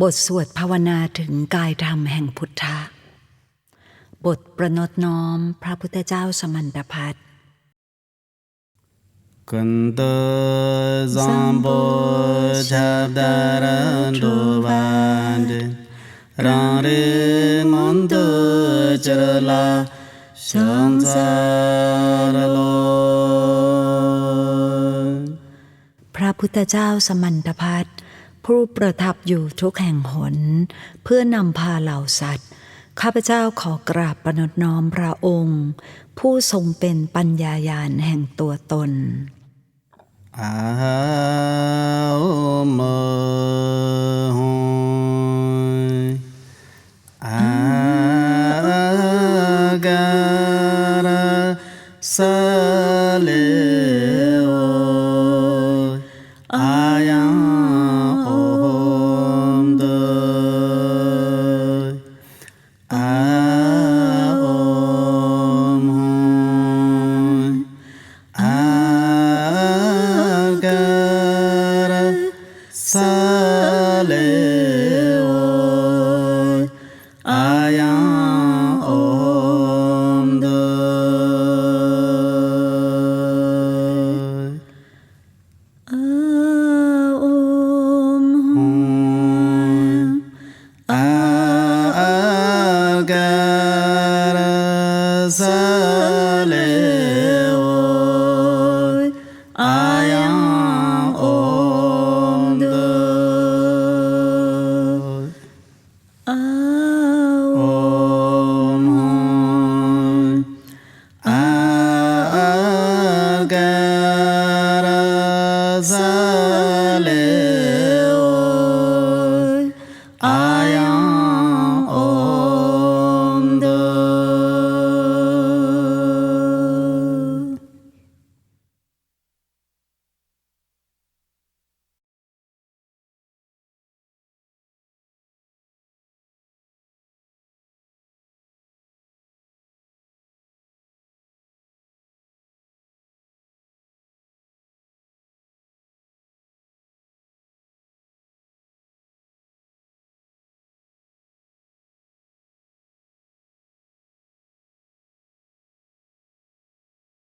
บทสวดภาวนาถึงกายธรรมแห่งพุทธะ บทประนตน้อมพระพุทธเจ้าสมันตพัฒน์ Kunta zambo chabdaran dovande Rangre mondo charla shansaralo พระพุทธเจ้าสมันตพัฒน์ ผู้ประทับอยู่ทุกแห่งหน เพื่อนำพาเหล่าสัตว์ ข้าพเจ้าขอกราบประนตน้อมพระองค์ ผู้ทรงเป็นปัญญาญาณแห่งตัวตน Aum Agara Saleh again.